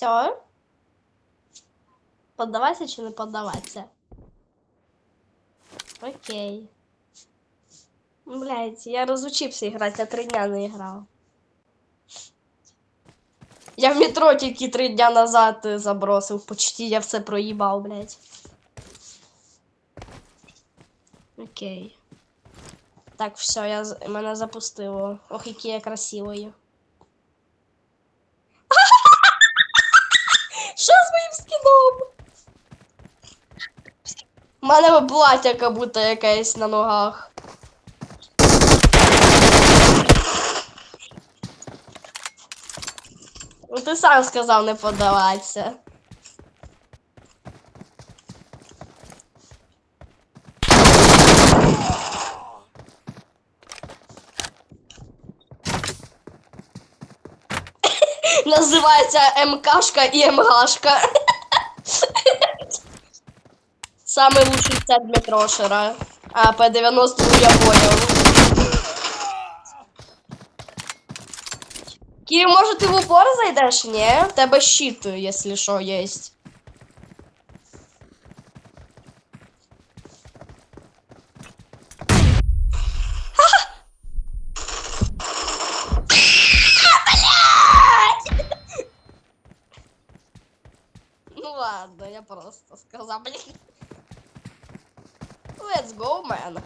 Все? Поддаватися чи не поддаватися? Окей. Блять, я разучився грати, я три дня не грав. Я в метро тільки три дня назад е, забросив, почти я все проїбав, блять. Окей. Так, все, я мене запустило. Ох, які я красивою. Що з моїм скіном? У мене плаття, як будто якесь на ногах. Ну ти сам сказав не подаватися. Називається МКшка і МГшка. Самый лучший set Дмитрошера. А, П-90 ну я понял. Київ, може ти в упор зайдеш? Ні? В тебе щит, якщо що, єсть. Ну ладно, я просто сказал, блин. Let's go, man.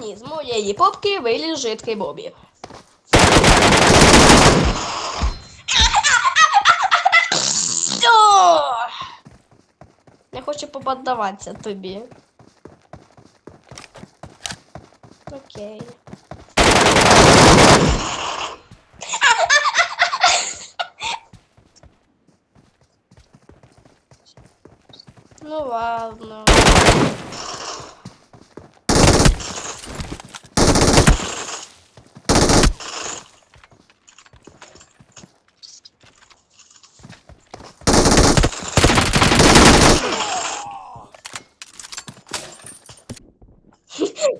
Ні, з моєї попки виліз жидкий Бобі. Хочу поподдаватися тобі. Окей. Ну ладно.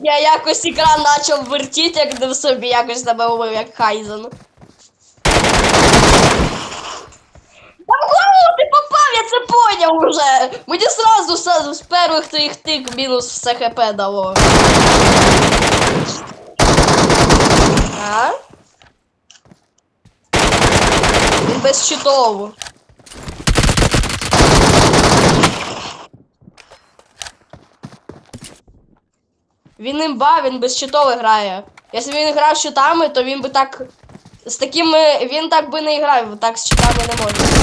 Я якось екран почав вертіти, як в собі, якось себе увив, як Хайзен. Та в голову ти попав, я це поняв уже. Мені сразу, сразу з перших твоїх тик мінус все хп дало. А? Він без щитов. Він імба, він без щитов грає. Якщо він грав щитами, то він би так. З такими. Він так би не грав, так з щитами не може.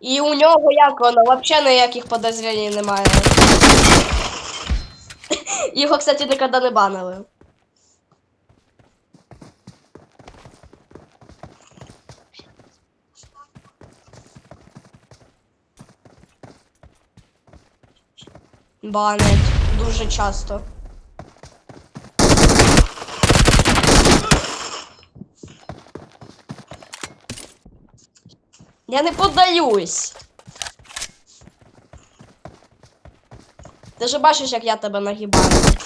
І у нього як воно, взагалі ніяких подозрінь немає. Його, кстати, ніколи не банили. Банять дуже часто. Я не подаюсь. Ти ж бачиш, як я тебе нагибаю.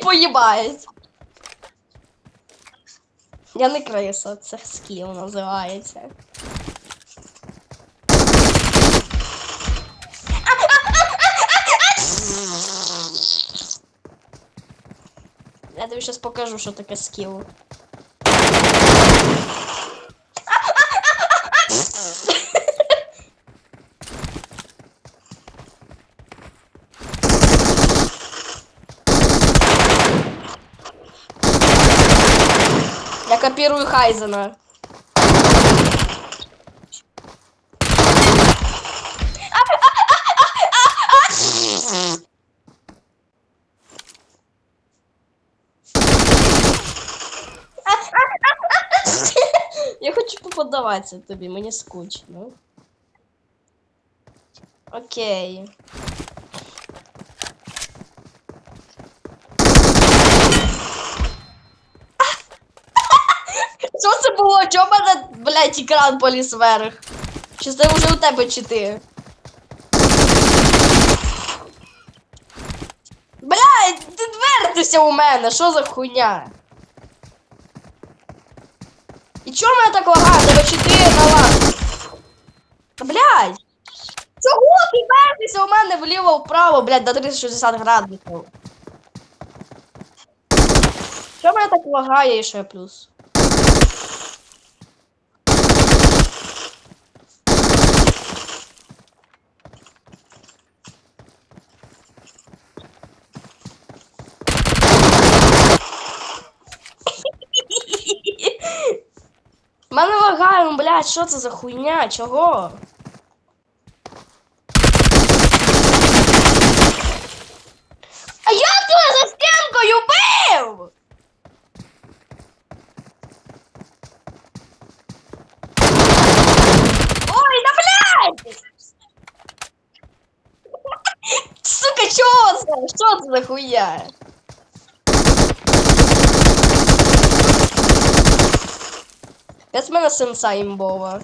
Це поїбають. Я не криса, це скіл називається. Я тобі зараз покажу, що таке скіл. Я копирую Хайзена. Я хочу подаватися тобі, мені скучно. Окей. Було? Чого мене, блядь, екран поліз вверх? Чи це вже у тебе чити? Блядь, ти двертився у мене, що за хуйня? І чого мене так лагає? Тебе 4 на. Та, Блядь! Чого ти вертишся у мене вліво-вправо, блядь, до 360 градусів? В мене так лагає і ще плюс? Мене лагає, ну, блядь, що це за хуйня? Чого? А я тебе за стінкою бив! Ой, да блядь! Сука, чого це? Що це за хуйня? Це з мене сенса імбова.